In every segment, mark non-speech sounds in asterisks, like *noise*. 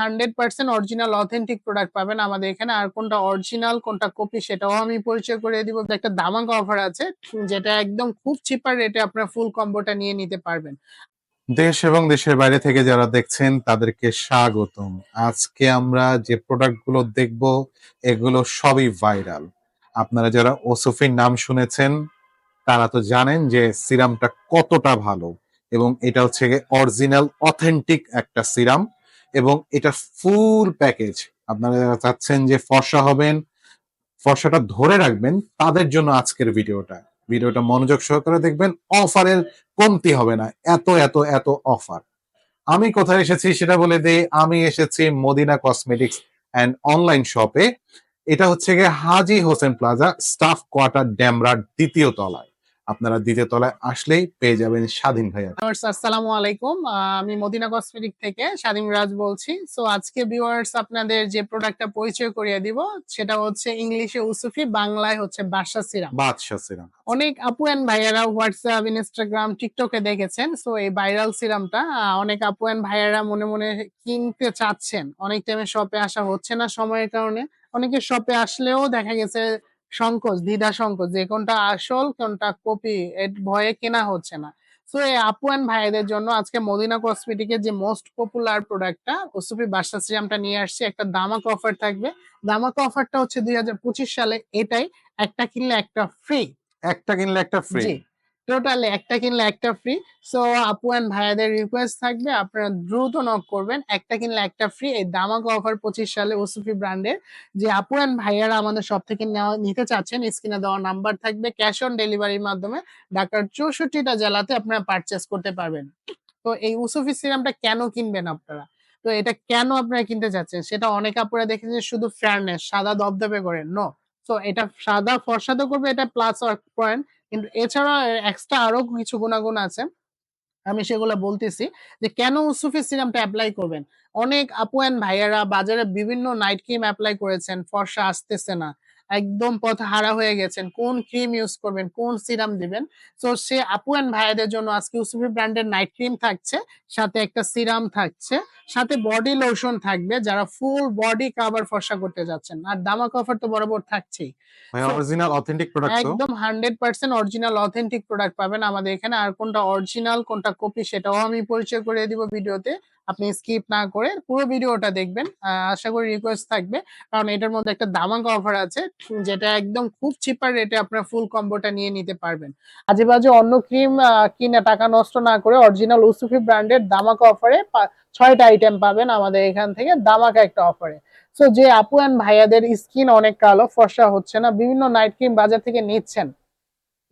Hundred percent original, authentic product পাবেন আমাদের এখানে। আর কোনটা অরিজিনাল, কোনটা কপি সেটাও আমি পরিচয় করে দিব। একটা দামাক অফার আছে, যেটা একদম খুব চিপার রেটে আপনার ফুল কম্বোটা নিয়ে নিতে পারবেন। দেশ এবং দেশের বাইরে থেকে যারা দেখছেন, তাদেরকে স্বাগতম। আজকে আমরা যে প্রোডাক্টগুলো দেখব, এগুলো সবই ভাইরাল আপনারা যারা ওসফির নাম শুনেছেন, তারা তো জানেন যে সিরামটা কতটা ভালো। এবং এটা হচ্ছে অরিজিনাল অথেন্টিক একটা সিরাম এবং এটা ফুল প্যাকেজ আপনারা যারা চাচ্ছেন যে ফর্সা হবেন, ফর্সাটা ধরে রাখবেন, তাদের জন্য আজকের ভিডিওটা। ভিডিওটা মনোযোগ সহকারে দেখবেন, অফারের কমতি হবে না। এত এত এত অফার। আমি কোথায় এসেছি সেটা বলে দিই, আমি এসেছি মদিনা কসমেটিক্স অ্যান্ড অনলাইন শপে। এটা হচ্ছে গিয়ে Haji Hossain plaza staff quarter ড্যামরার দ্বিতীয় তলায়। আপনারা দ্বিতীয় তলায় আসলেই পেয়ে যাবেন স্বাধীন ভাইয়া। আসসালামু আলাইকুম। আমি মদিনা কসমেটিক থেকে স্বাধীন রাজ বলছি। সো আজকে ভিউয়ার্স আপনাদের যে প্রোডাক্টটা পরিচয় করিয়ে দিব সেটা হচ্ছে ইংলিশে উসুফি বাংলায় হচ্ছে বাদশা সিরাম। বাদশা সিরাম। অনেক আপু এন্ড ভাইয়ারা হোয়াটসঅ্যাপ ইনস্টাগ্রাম টিকটকে দেখেছেন। সো এই ভাইরাল সিরামটা অনেক আপু এন্ড ভাইয়ারা মনে মনে কিনতে চাচ্ছেন। অনেক টাইমে শপে আসা হচ্ছে না সময়ের কারণে। অনেকে শপে আসলেও দেখা গেছে সংকোচ দ্বিধা সংকোচ যে কোনটা আসল কোনটা কপি এর ভয়ে কেনা হচ্ছে না। সো এই আপু অ্যান্ড ভাইদের জন্য আজকে মদিনা কসমেটিকের যে মোস্ট পপুলার প্রোডাক্টটা ওসুফি বাসা সিরামটা নিয়ে আসছি একটা দামাক অফার থাকবে। দামাক অফারটা হচ্ছে দুই হাজার পঁচিশ সালে এটাই একটা কিনলে একটা ফ্রি একটা কিনলে একটা ফ্রি টোটালি একটা কিনলে একটা ফ্রি সো আপু অ্যান্ড ভাইয়াদের রিকোয়েস্ট থাকবে, আপনারা দ্রুত নক করবেন। একটা কিনলে একটা ফ্রি এই দামাকা অফার পঁচিশ সালে ওসুফি ব্র্যান্ডের যে আপু অ্যান্ড ভাইয়ারা আমাদের সব থেকে নেওয়া- নিতে চাচ্ছেন, স্ক্রিনে দেওয়া নাম্বার থাকবে ক্যাশ অন ডেলিভারির মাধ্যমে ঢাকার চৌষট্টিটা জেলাতে আপনারা পারচেস করতে পারবেন। তো এই উসুফি সিরামটা কেন কিনবেন আপনারা? তো এটা কেন আপনারা কিনতে চাচ্ছেন? সেটা অনেক আপুরা দেখেছেন শুধু ফেয়ারনেস সাদা দবদবে করেন নো তো এটা সাদা ফর্সা তো করবে, এটা প্লাস ওয়ার্ক পয়েন্ট কিন্তু এছাড়া এক্সট্রা আরও কিছু গুণাগুণ আছে। আমি সেগুলো বলতেছি যে কেন উসুফি সিরামটা অ্যাপ্লাই করবেন? অনেক আপু অ্যান্ড ভাইয়ারা বাজারে বিভিন্ন নাইট ক্রিম অ্যাপ্লাই করেছেন, ফর্সা আসতেছে না। একদম পথ হারা হয়ে গেছেন। কোন ক্রিম ইউজ করবেন কোন সিরাম দিবেন? তো সে আপু এন্ড ভাইয়াদের জন্য আজকে উসুফি ব্র্যান্ডের নাইট ক্রিম থাকছে সাথে একটা সিরাম থাকছে সাথে বডি লোশন থাকবে যারা ফুল বডি কাভার ফর্সা করতে যাচ্ছেন। আর দামাক অফার তো বরাবর থাকছেই। অরিজিনাল অথেন্টিক প্রোডাক্ট একদম hundred percent original authentic product পাবেন আমাদের এখানে। আর কোনটা অরিজিনাল কোনটা কপি সেটাও আমি পরিচয় করে দিব ভিডিওতে। আপনি স্কিপ না করে পুরো ভিডিওটা দেখবেন। আশা করি রিকোয়েস্ট থাকবে। কারণ এটার মধ্যে একটা দামাকা অফার আছে, যেটা একদম খুব চিপার রেটে আপনার ফুল কম্বোটা নিয়ে নিতে পারবেন। আজে বাজে অন্য ক্রিম কিনে টাকা নষ্ট না করে অরিজিনাল উসুফি ব্র্যান্ডের দামাকা অফারে ছয়টা আইটেম পাবেন আমাদের এখান থেকে দামাকা একটা অফারে সো যে আপু অ্যান্ড ভাইয়াদের স্কিন অনেক কালো, ফর্সা হচ্ছে না, বিভিন্ন নাইট ক্রিম বাজার থেকে নিচ্ছেন,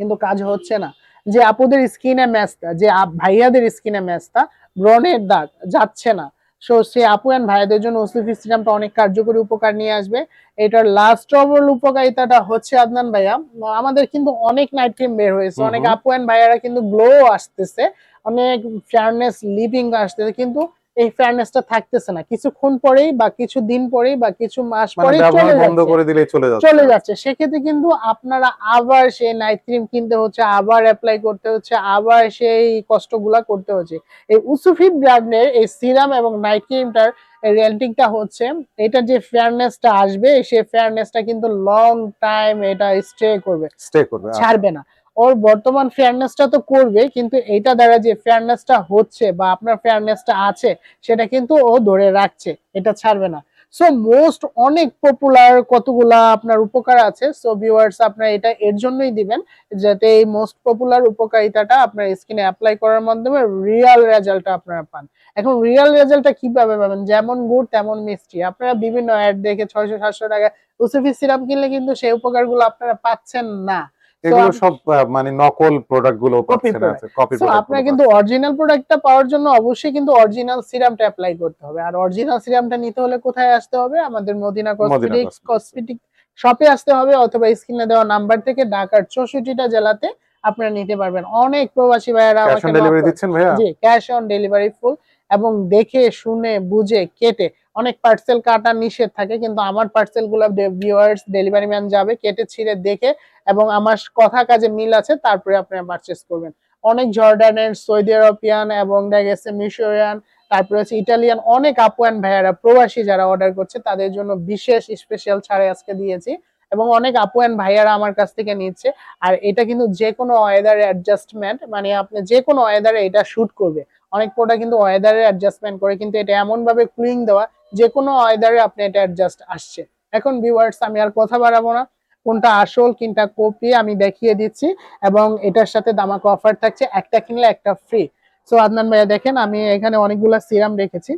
কিন্তু কাজ হচ্ছে না। যে আপুদের স্কিনে ম্যাচটা, যে ভাইয়াদের স্কিনে ম্যাচটা ব্রণের দাগ যাচ্ছে না। সো সে আপু অ্যান্ড ভাইয়াদের জন্য ওসিফি সিরামটা অনেক কার্যকরী উপকার নিয়ে আসবে। এটার লাস্ট ওভারঅল উপকারিতাটা হচ্ছে আদনান ভাইয়া। আমাদের কিন্তু অনেক নাইট ক্রিম বের হয়েছে। অনেক। আপু অ্যান্ড ভাইয়ারা কিন্তু গ্লো আসতেছে। অনেক ফেয়ারনেস লিভিং আসতেছে। কিন্তু এই ফেয়ারনেসটা থাকতেছে না। কিছুক্ষণ পরেই বা কিছু দিন পরেই বা কিছু মাস মানে পরেই চলে বন্ধ যাচ্ছে। করে দিলেই চলে যাচ্ছে। চলে যাচ্ছে। সেক্ষেত্রে কিন্তু আপনারা আবার সেই নাইট ক্রিম কিনতে হচ্ছে আবার অ্যাপ্লাই করতে হচ্ছে আবার সেই কষ্টগুলা করতে হচ্ছে। এই উসুফি ব্র্যান্ডের এই সিরাম এবং নাইট ক্রিমটার রেন্টিংটা হচ্ছে এটা যে ফেয়ারনেসটা আসবে সেই ফেয়ারনেসটা কিন্তু লং টাইম এটা স্টে করবে। স্টে করবে আচ্ছা। ছাড়বে না। ওর বর্তমান ফেয়ারনেসটা তো করবে, কিন্তু এইটা দ্বারা যে ফেয়ারনেসটা হচ্ছে বা আপনার ফেয়ারনেসটা আছে, সেটা কিন্তু ও ধরে রাখছে, এটা ছাড়বে না। সো মোস্ট অনেক পপুলার কতগুলা আপনার উপকার আছে সো ভিউয়ার্স আপনারা এটা এর জন্যই দিবেন, যাতে এই মোস্ট পপুলার উপকারিতাটা আপনার স্কিনে অ্যাপ্লাই করার মাধ্যমে রিয়েল রেজাল্টটা আপনারা পান। এখন রিয়েল রেজাল্টটা কীভাবে পাবেন? যেমন গুড়, তেমন মিষ্টি। আপনারা বিভিন্ন অ্যাড দেখে ছয়শো, সাতশো টাকা, উসুফি সিরাপ কিনলে কিন্তু সেই উপকারগুলো আপনারা পাচ্ছেন না। এগুলো সব মানে নকল প্রোডাক্টগুলো পাচ্ছেন। কপি আপনার কিন্তু অরিজিনাল প্রোডাক্টটা পাওয়ার জন্য অবশ্যই কিন্তু অরিজিনাল সিরামটা অ্যাপ্লাই করতে হবে। আর অরিজিনাল সিরামটা নিতে হলে কোথায় আসতে হবে? আমাদের মদিনা কসমেটিক্স কসমেটিক শপে আসতে হবে অথবা স্ক্রিনে দেওয়া নাম্বার থেকে ঢাকার চৌষট্টিটা জেলাতে আপনারা নিতে পারবেন। অনেক প্রবাসী ভাইয়েরা ক্যাশ অন ডেলিভারি দিচ্ছেন ভাইয়া? জি ক্যাশ অন ডেলিভারি ফুল এবং দেখে শুনে বুঝে কেটে অনেক পার্সেল কাটা নিষেধ থাকে, কিন্তু আমার পার্সেলগুলো ভিউয়ার্স ডেলিভারি ম্যান যাবে, কেটে ছিঁড়ে দেখে এবং আমার কথা কাজে মিল আছে, তারপরে আপনারা পারচেস করবেন। অনেক জর্ডানের, সৌদি আরবিয়ান এবং দেখা গেছে মিশরিয়ান, তারপরে হচ্ছে ইটালিয়ান, অনেক আপু অ্যান্ড ভাইয়ারা, প্রবাসী যারা অর্ডার করছে, তাদের জন্য বিশেষ স্পেশাল ছাড়ে আজকে দিয়েছি এবং অনেক আপু অ্যান্ড ভাইয়ারা আমার কাছ থেকে নিচ্ছে। আর এটা কিন্তু যে কোনো ওয়েদারে অ্যাডজাস্টমেন্ট মানে আপনি যে কোনো ওয়েদারে এটা শুট করবে। অনেক প্রোডাক্ট কিন্তু ওয়েদারে অ্যাডজাস্টমেন্ট করে, কিন্তু এটা এমন ভাবে কুলিং দেওয়া যে কোনো ওয়েদারে আপনি এটা অ্যাডজাস্ট আসছে। এখন ভিউয়ার্স আমি আর কথা বাড়াবো না। কোনটা আসল কোনটা কপি আমি দেখিয়ে দিচ্ছি এবং এটার সাথে দামাক অফার থাকছে। একটা কিনলে একটা ফ্রি সো আদনান ভাইয়া দেখেন আমি এখানে অনেকগুলো সিরাম রেখেছি।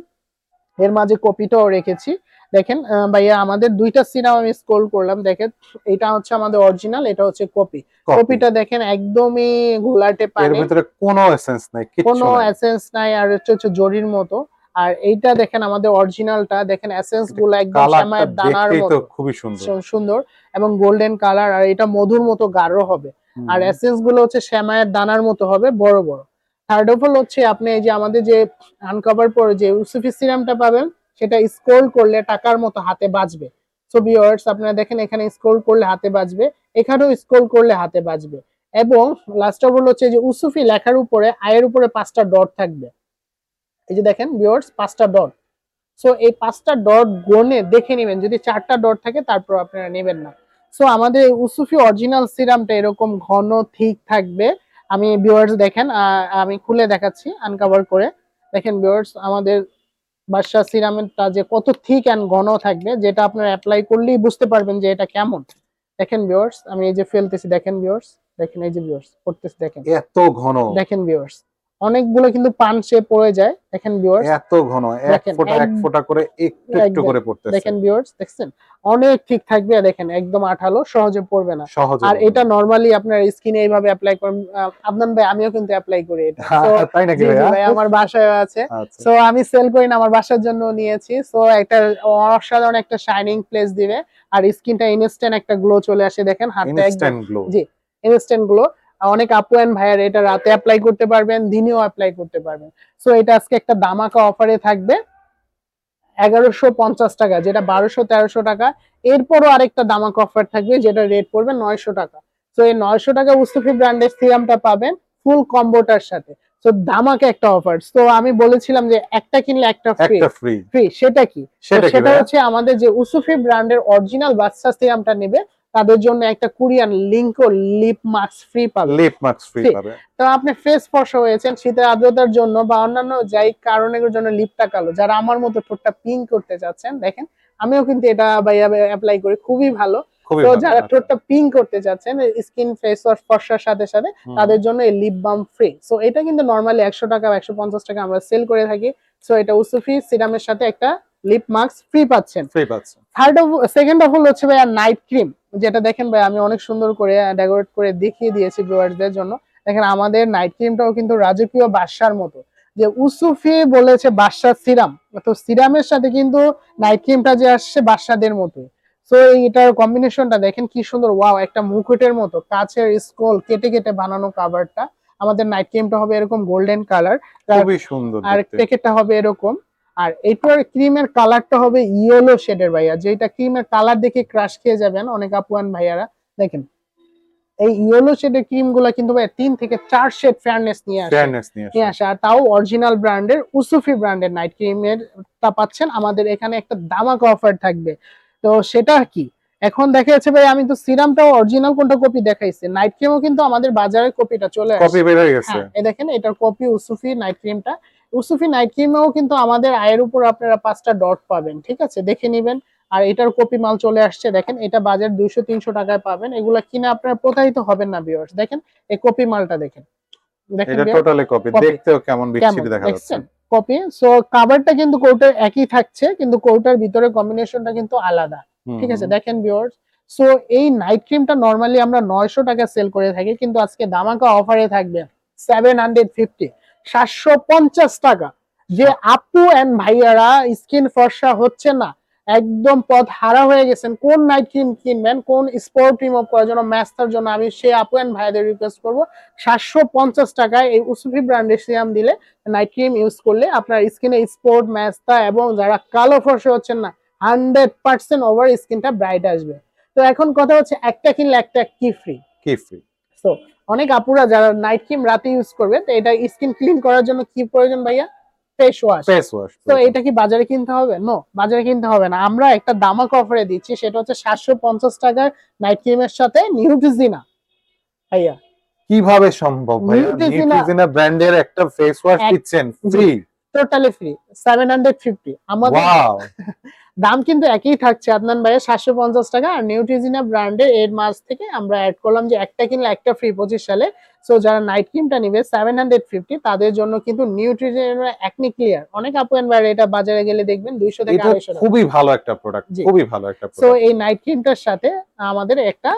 এর মাঝে কপিটাও রেখেছি। দেখেন ভাইয়া আমাদের দুইটা সিরাম আমি স্ক্রোল করলাম। দেখেন এটা হচ্ছে আমাদের অরিজিনাল এটা হচ্ছে কপি কপিটা দেখেন একদমই ঘোলাটে এর ভিতরে কোনো এসেন্স নাই কোনো এসেন্স নাই আর হচ্ছে জরির মতো। আর এইটা দেখেন আমাদের অরিজিনালটা দেখেন এসেন্সগুলো একদম শ্যামায়ের দানার মতো। খুবই সুন্দর। সুন্দর এবং গোল্ডেন কালার আর এটা মধুর মতো গাঢ় হবে। আর এসেন্সগুলো হচ্ছে শ্যামায়ের দানার মতো হবে বড় বড়। থার্ড অফ অল হচ্ছে আপনি এই যে আমাদের যে আনকভার পরে যে ইউসুফি সিরামটা পাবেন সেটা স্ক্রোল করলে টাকার মতো হাতে বাজবে। সো ভিউয়ার্স আপনারা দেখেন এখানে স্ক্রোল করলে হাতে বাজবে এখানেও স্ক্রোল করলে হাতে বাজবে। এবং লাস্ট অফ অল হচ্ছে যে উসুফি লেখার উপরে আয়ের উপরে পাঁচটা ডট থাকবে। এই যে দেখেন ভিউয়ার্স পাঁচটা ডট সো এই পাঁচটা ডট গনে দেখে নেবেন। যদি চারটা ডট থাকে তারপর আপনারা নেবেন না। সো আমাদের উসুফি অরিজিনাল সিরামটা এরকম ঘন ঠিক থাকবে। আমি ভিউয়ার্স দেখেন আমি খুলে দেখাচ্ছি আনকভার করে। দেখেন ভিউয়ার্স আমাদের বাদশা সিরামেরটা যে কত থিক অ্যান্ড ঘন থাকবে যেটা আপনারা অ্যাপ্লাই করলেই বুঝতে পারবেন যে এটা কেমন। দেখেন ভিউয়ার্স আমি এই যে ফেলতেছি দেখেন ভিউয়ার্স দেখেন এই যে ভিউয়ার্স করতেছি দেখেন। এত ঘন। দেখেন ভিউয়ার্স অনেকগুলো কিন্তু পান সে পড়ে যায় দেখেন ভিউয়ার্স এত ঘন এক ফোঁটা এক ফোঁটা করে একটু একটু করে পড়তেছে। দেখেন ভিউয়ার্স দেখছেন? অনেক ঠিক থাকবে দেখেন একদম আঠালো সহজে পড়বে না। আর এটা নরমালি আপনার স্কিনে এইভাবে অ্যাপ্লাই করেন আদনান ভাই আমিও কিন্তু অ্যাপ্লাই করি এটা। *laughs* তাই নাকি ভাই আমার বাসায় আছে। আচ্ছা। সো আমি সেল করি না আমার বাসার জন্য নিয়েছি। সো একটা অসাধারণ একটা শাইনিং প্লেস দিবে। আর স্কিনটা ইনস্ট্যান্ট একটা গ্লো চলে আসে দেখেন হাতে একদম জি ইনস্ট্যান্ট গ্লো অনেক আপু এন্ড ভাইয়ার এটা রাতে অ্যাপ্লাই করতে পারবেন দিনেও অ্যাপ্লাই করতে পারবেন। সো এটা আজকে একটা দামাকা অফারে থাকবে। এগারোশো পঞ্চাশ টাকা যেটা বারোশো তেরোশো টাকা। এরপরও আরেকটা দামাকা অফার থাকবে যেটা রেট পড়বে নয়শো টাকা। তো এই নয়শো টাকা উস্তুফি ব্র্যান্ডের সিরামটা পাবেন ফুল কম্বোটার সাথে। তো দামাকে একটা অফার তো আমি বলেছিলাম যে একটা কিনলে একটা ফ্রি ফ্রি সেটা কি? সেটা? হচ্ছে আমাদের যে উসুফি ব্র্যান্ডের অরিজিনাল বাচ্চা সিরামটা নেবে। তাদের জন্য একটা কোরিয়ান লিঙ্কো লিপ মাস্ক ফ্রি পাবে। লিপ মার্কস ফ্রি পাবে। তো আপনি ফেস ফর্সা হয়েছেন শীতের আর্দ্রতার জন্য বা অন্যান্য যাই কারণের জন্য লিপটা কালো। যারা আমার মতো ঠোঁটটা পিঙ্ক করতে চাচ্ছেন দেখেন আমিও কিন্তু এটা ভাইয়া অ্যাপ্লাই করি খুবই ভালো। তো যারা আচ্ছা। ঠোঁটটা পিঙ্ক করতে চাচ্ছেন স্কিন ফেস ওয়াশ ফর্সার সাথে সাথে তাদের জন্য এই লিপ বাম ফ্রি সো এটা কিন্তু নর্মালি একশো টাকা বা একশো পঞ্চাশ টাকা আমরা সেল করে থাকি। সো এটা উসুফি সিরামের সাথে একটা লিপ মাস্ক ফ্রি পাচ্ছেন। ফ্রি পাচ্ছে থার্ড অফ সেকেন্ড অফ হল হচ্ছে ভাইয়া নাইট ক্রিম যেটা দেখেন ভাই আমি অনেক সুন্দর করে ডেকোরেট করে দেখিয়ে দিয়েছি ভিউয়ারদের জন্য। দেখেন আমাদের নাইট ক্রিমটাও কিন্তু রাজকীয় বাসার মতো। যে উসুফি বলেছে বাদশার সিরাম তো সিরামের সাথে কিন্তু নাইট ক্রিমটা যে আসছে বাদশাদের মতো। সো এটার কম্বিনেশনটা দেখেন কি সুন্দর ওয়াও একটা মুকুটের মতো কাছের স্কোল কেটে কেটে বানানো কাভারটা আমাদের নাইট ক্রিমটা হবে এরকম গোল্ডেন কালার খুবই সুন্দর আর প্যাকেটটা হবে এরকম। আর এটার ক্রিমের কালারটা হবে ইয়েলো শেডের ভাইয়া। যেটা ক্রিমের কালার দেখে ক্রাশ খেয়ে যাবেন অনেক আপুয়ান ভাইয়ারা। দেখেন এই ইয়েলো শেডের ক্রিমগুলা কিন্তু ভাই তিন থেকে চার শেড ফেয়ারনেস নিয়ে আসে। ফেয়ারনেস নিয়ে আসে। আর তাও অরিজিনাল ব্র্যান্ডের উসুফি ব্র্যান্ডের নাইট ক্রিমের তা পাচ্ছেন। আমাদের এখানে একটা দামাকা অফার থাকবে। তো সেটা কি? এখন দেখা যাচ্ছে ভাই আমি তো সিরামটাও অরিজিনাল কোনটা কপি দেখাইছি? নাইট ক্রিমও কিন্তু আমাদের বাজারে কপিটা চলে আসে। কপি বের হয়ে গেছে। হ্যাঁ এই দেখেন এটার কপি উসুফি নাইট ক্রিমটা উসুফি নাইট ক্রিমেও কিন্তু আমাদের আয়ের উপর আপনারা পাঁচটা ডট পাবেন ঠিক আছে? দেখে নেবেন। আর এটার কপি মাল চলে আসছে দেখেন এটা বাজার দুইশো তিনশো টাকায় পাবেন। এগুলা কিনে আপনারা প্রতারিত হবেন না ভিউয়ার্স দেখেন এই কপি মালটা দেখেন। দেখেন টোটালি কপি দেখতেও কেমন কেমন? বিচ্ছিরি দেখা যাচ্ছে। কপি সো কাভারটা কিন্তু কৌটার একই থাকছে কিন্তু কৌটার ভিতরে কম্বিনেশনটা কিন্তু আলাদা ঠিক আছে? দেখেন ভিউয়ার্স সো এই নাইট ক্রিমটা নরমালি আমরা নয়শো টাকা সেল করে থাকি কিন্তু আজকে দামাকা অফারে থাকবে সেভেন হান্ড্রেড ফিফটি সাতশো পঞ্চাশ টাকা। যে আপু এন্ড ভাইয়ারা স্কিন ফর্সা হচ্ছে না, একদম পথ হারা হয়ে গেছেন। কোন নাইট ক্রিম কিনবেন, কোন স্পোর্ট রিমুভ করার জন্য ম্যাস্টার জন্য আমি সেই আপু এন্ড ভাইয়াদের রিকোয়েস্ট করব। সাতশো পঞ্চাশ টাকায় এই উসুফি ব্র্যান্ডের সিরাম দিলে নাইট ক্রিম ইউজ করলে আপনার স্কিনে স্পোর্ট ম্যাস্তা এবং যারা কালো ফর্সা হচ্ছেন না হান্ড্রেড পার্সেন্ট ওভার স্কিনটা ব্রাইট আসবে। তো এখন কথা হচ্ছে একটা কিনলে একটা কি ফ্রি কি ফ্রি অনেক আপুরা যারা নাইট ক্রিম রাতে ইউজ করবে তো এটা স্কিন ক্লিন করার জন্য কি প্রয়োজন ভাইয়া? ফেস ওয়াশ ফেস ওয়াশ তো এটা কি বাজারে কিনতে হবে? নো বাজারে কিনতে হবে না। আমরা একটা দামাক অফারে দিচ্ছি সেটা হচ্ছে সাতশো পঞ্চাশ টাকার নাইট ক্রিমের সাথে নিউট্রিজিনা ভাইয়া। কীভাবে সম্ভব ভাইয়া? নিউট্রিজিনা ব্র্যান্ডের একটা ফেস ওয়াশ দিচ্ছেন free totally free seven hundred fifty আমাদের ওয়াও *laughs* দাম কিন্তু একই থাকছে। আদনান ভাইয়ের সাতশো পঞ্চাশ টাকা আর নিউট্রিজিনা ব্র্যান্ডের এর মাস থেকে আমরা অ্যাড করলাম যে একটা কিনলে একটা ফ্রি পঁচিশ সালে। সো যারা নাইট ক্রিমটা নিবে সেভেন হান্ড্রেড ফিফটি তাদের জন্য কিন্তু নিউট্রিজিনা একনি ক্লিয়ার অনেক আপুয়েন বাইরে এটা বাজারে গেলে দেখবেন দুইশো থেকে আড়াইশো খুবই ভালো একটা প্রোডাক্ট খুবই ভালো একটা সো এই নাইট ক্রিমটার সাথে আমাদের একটা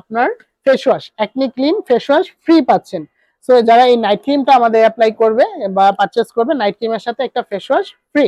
আপনার face wash acne clean face wash free পাচ্ছেন। সো যারা এই নাইট ক্রিমটা আমাদের অ্যাপ্লাই করবে বা পারচেস করবে নাইট ক্রিমের সাথে একটা ফেস ওয়াশ ফ্রি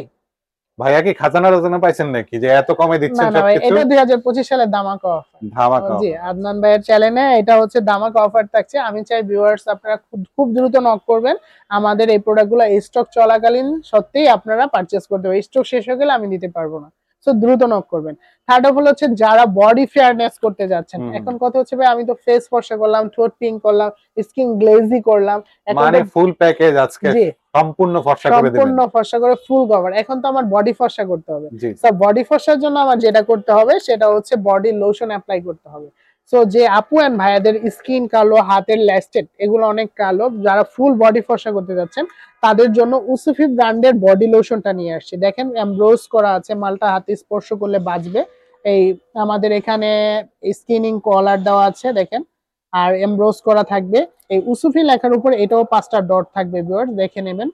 ভাইয়া কি খাজানা রাজানা পাইছেন নাকি? যে এত কমে দিচ্ছেন না ভাই সবকিছু? এটা দুই হাজার পঁচিশ সালের দামাকা অফার ধামাকা জি আদনান ভাইয়ের চ্যানেলে এটা হচ্ছে দামাকা অফার থাকছে। আমি চাই ভিউয়ার্স আপনারা খুব খুব দ্রুত নক করবেন। আমাদের এই প্রোডাক্টগুলো স্টক চলাকালীন সত্যিই আপনারা পারচেস করতে হবে স্টক শেষ হয়ে গেলে আমি দিতে পারব না। সো দ্রুত নক করবেন। থার্ড অফ অল হচ্ছে যারা বডি ফেয়ারনেস করতে যাচ্ছেন। এখন কথা হচ্ছে ভাই আমি তো ফেস ফর্সা করলাম থ্রোট পিং করলাম স্কিন গ্লেজি করলাম মানে ফুল প্যাকেজ আজকে সম্পূর্ণ ফর্সা করে দিবেন। সম্পূর্ণ ফর্সা করে ফুল কভার এখন তো আমার বডি ফর্সা করতে হবে। তো বডি ফর্সার জন্য আমার যেটা করতে হবে সেটা হচ্ছে বডি লোশন অ্যাপ্লাই করতে হবে। সো যে আপু এন্ড ভাইয়াদের স্কিন কালো হাতের ল্যাস্টেড এগুলো অনেক কালো। যারা ফুল বডি ফসা করতে যাচ্ছেন, তাদের জন্য উসুফি ব্র্যান্ডের বডি লোশনটা নিয়ে আসছি। দেখেন এমব্রোজ করা আছে, মালটা হাতে স্পর্শ করলে বাজবে। এই আমাদের এখানে স্কিনিং কলার দেওয়া আছে, দেখেন। আর এমব্রোজ করা থাকবে। এই উসুফি লেখার উপর এটাও পাঁচটা ডট থাকবে ভিউয়ার্স দেখে নেবেন।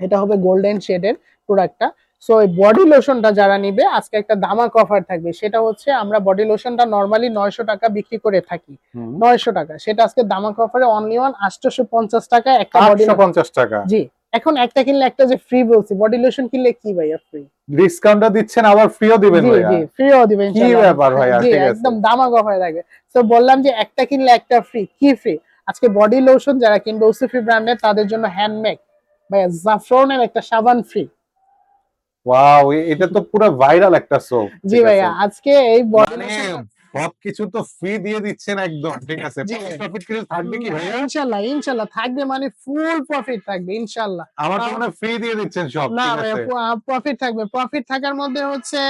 এটা হবে গোল্ডেন শেডের প্রোডাক্টটা সো এই বডি লোশনটা যারা নিবে আজকে একটা দামাক অফার থাকবে। সেটা হচ্ছে আমরা বডি লোশনটা নর্মালি নয়শো টাকা বিক্রি করে থাকি। নয়শো টাকা। সেটা আজকে দামাক অফারে অনলি ওয়ান আটশোশো পঞ্চাশ টাকা একটা বডি 850 টাকা। জি। এখন একটা কিনলে একটা যে ফ্রি বলছি বডি লোশন কিনলে কি ভাইয়া ফ্রি ডিসকাউন্টটা দিচ্ছেন আবার ফ্রিও দিবেন জি ভাইয়া। জি ফ্রিও দিবেন কি ব্যাপার ভাইয়া, জি ঠিক আছে। একদম দামাক অফার থাকবে। তো বললাম যে একটা কিনলে একটা ফ্রি কি ফ্রি আজকে বডি লোশন যারা কিনবে ওসিফি ব্র্যান্ডের তাদের জন্য হ্যান্ডমেড ভাইয়া জাফরনের একটা সাবান ফ্রি ওয়াও এটা তো পুরো ভাইরাল একটা সোপ জি ভাইয়া আজকে এই বডি মানে সবকিছু তো ফ্রি দিয়ে দিচ্ছেন একদম ঠিক আছে? প্রফিট কিছু থাকবে কি ভাইয়া? ইনশাল্লাহ ইনশাল্লাহ থাকবে মানে ফুল প্রফিট থাকবে ইনশাল্লাহ। আমার তো মনে ফ্রি দিয়ে দিচ্ছেন সব না প্রফিট থাকবে। প্রফিট থাকার মধ্যে হচ্ছে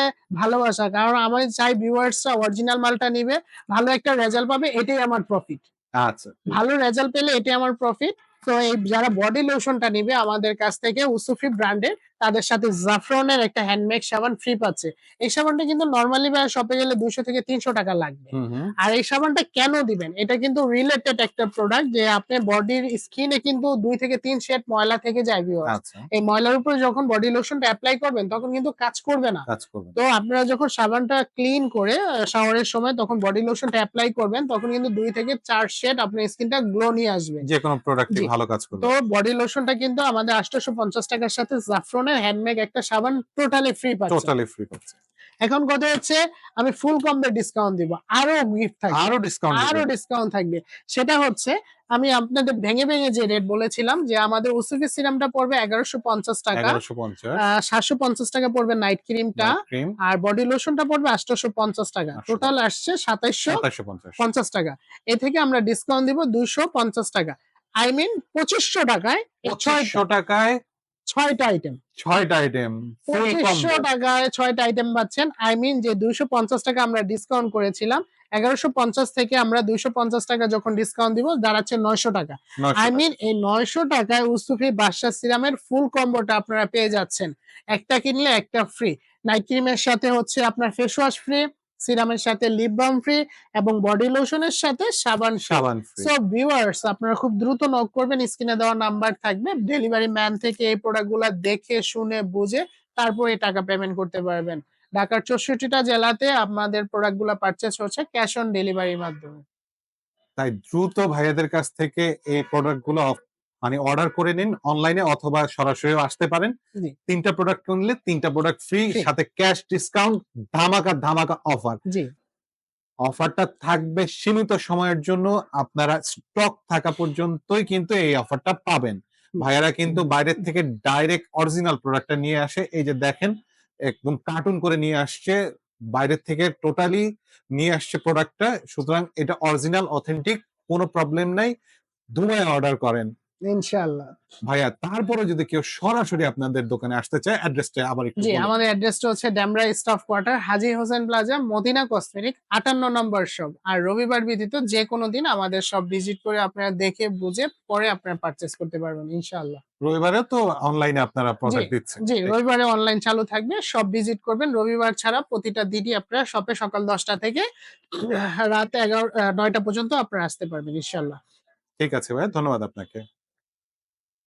ভালোবাসা কারণ আমি চাই ভিউয়ার্সরা অরিজিনাল মালটা নিবে ভালো একটা রেজাল্ট পাবে এটাই আমার প্রফিট আচ্ছা। ভালো রেজাল্ট পেলে এটাই আমার প্রফিট তো এই যারা বডি লোশনটা নিবে আমাদের কাছ থেকে উসুফি ব্র্যান্ডের তাদের সাথে জাফরনের একটা হ্যান্ডমেড সাবান ফ্রি পাচ্ছে। এই সাবানটা কিন্তু নর্মালি শপে গেলে দুশো থেকে তিনশো টাকা লাগবে। আর এই সাবানটা কেন দিবেন? এটা কিন্তু রিলেটেড একটা প্রোডাক্ট যে আপনি বডির স্কিনে কিন্তু দুই থেকে তিন শেড ময়লা থেকে যায়। আচ্ছা। এই ময়লার উপরে যখন বডি লোশনটা অ্যাপ্লাই করবেন তখন কিন্তু কাজ করবে না। তো আপনারা যখন সাবানটা ক্লিন করে শাওয়ারের সময় তখন বডি লোশনটা অ্যাপ্লাই করবেন তখন কিন্তু দুই থেকে চার শেড আপনার স্কিনটা গ্লো নিয়ে আসবে। যে কোনো প্রোডাক্টই জি। ভালো কাজ করবে তো বডি লোশনটা কিন্তু আমাদের আটশোশো পঞ্চাশ টাকার সাথে জাফরনের হ্যান্ডমেড একটা সাবান টোটালি ফ্রি পাচ্ছে টোটালি ফ্রি পাচ্ছে এখন কথা হচ্ছে আমি ফুল কম্বে ডিসকাউন্ট দিব। আরও গিফট থাকবে। আরও ডিসকাউন্ট আরও ডিসকাউন্ট থাকবে। সেটা হচ্ছে আমি আপনাদের ভেঙে ভেঙে যে রেট বলেছিলাম যে আমাদের ওসিফি সিরামটা পড়বে এগারোশো পঞ্চাশ টাকা। সাতশো পঞ্চাশ টাকা পড়বে নাইট ক্রিমটা ক্রিম আর বডি লোশনটা পড়বে আটশোশো পঞ্চাশ টাকা। টোটাল আসছে সাতাইশশো সাতাশশো পঞ্চাশ পঞ্চাশ। টাকা। এ থেকে আমরা ডিসকাউন্ট দিব দুইশো পঞ্চাশ টাকা। আই মিন পঁচিশশো টাকায় পঁচিশশো টাকায় ছয়টা আইটেম ছয়টা আইটেম পঁচিশশো টাকায় ছয়টা আইটেম পাচ্ছেন। আই মিন যে দুইশো পঞ্চাশ টাকা আমরা ডিসকাউন্ট করেছিলাম এগারোশো পঞ্চাশ থেকে আমরা দুইশো পঞ্চাশ টাকা যখন ডিসকাউন্ট দিব দাঁড়াচ্ছে নয়শো টাকা। আই মিন এই নয়শো টাকায় উস্তুফি বাদশা সিরামের ফুল কম্বোটা আপনারা পেয়ে যাচ্ছেন। একটা কিনলে একটা ফ্রি নাইট ক্রিমের সাথে হচ্ছে আপনার ফেস ওয়াশ ফ্রি সিরামের সাথে লিপ বাম ফ্রি এবং বডি লোশনের সাথে সাবান সাবান সো ভিউয়ার্স আপনারা খুব দ্রুত নক করবেন স্ক্রিনে দেওয়া নাম্বার থাকবে ডেলিভারি ম্যান থেকে এই প্রোডাক্টগুলো দেখে শুনে বুঝে তারপরে টাকা পেমেন্ট করতে পারবেন। ঢাকার চৌষট্টিটা জেলাতে আপনাদের প্রোডাক্টগুলো পারচেস হচ্ছে ক্যাশ অন ডেলিভারির মাধ্যমে। তাই দ্রুত ভাইয়াদের কাছ থেকে এই প্রোডাক্টগুলো অফ- মানে অর্ডার করে নিন অনলাইনে অথবা সরাসরি আসতে পারেন। তিনটা প্রোডাক্ট কিনলে তিনটা প্রোডাক্ট ফ্রি সাথে ক্যাশ ডিসকাউন্ট ধামাকা ধামাকা অফার জি। অফারটা থাকবে সীমিত সময়ের জন্য আপনারা স্টক থাকা পর্যন্তই কিন্তু এই অফারটা পাবেন। ভাইয়ারা কিন্তু বাইরের থেকে ডাইরেক্ট অরিজিনাল প্রোডাক্টটা নিয়ে আসে। এই যে দেখেন একদম কার্টুন করে নিয়ে আসছে বাইরের থেকে টোটালি নিয়ে আসছে প্রোডাক্টটা সুতরাং এটা অরিজিনাল অথেন্টিক কোনো প্রবলেম নাই। ধুমায় অর্ডার করেন। ইনশাআল্লাহ। ভাইয়া তারপরে যদি কেউ সরাসরি আপনাদের দোকানে আসতে চায় অ্যাড্রেসটা আবার একটু জি আমাদের অ্যাড্রেসটা হচ্ছে Demra staff quarter Haji Hossain plaza Madina cosmetic আটান্ন নম্বর শপ আর রবিবার ব্যতীত যে কোনো দিন আমাদের সব ভিজিট করে আপনারা দেখে বুঝে পরে আপনারা পারচেস করতে পারবেন ইনশাআল্লাহ। রবিবারে তো অনলাইনে আপনারা প্রোডাক্ট দিচ্ছেন। জি রবিবারে অনলাইন চালু থাকবে সব ভিজিট করবেন। রবিবার ছাড়া প্রতিটা দিনই আপনারা শপে সকাল দশটা থেকে রাত এগারো আহ, নয়টা পর্যন্ত আপনারা আসতে পারবেন ইনশাআল্লাহ। ঠিক আছে ভাইয়া ধন্যবাদ আপনাকে।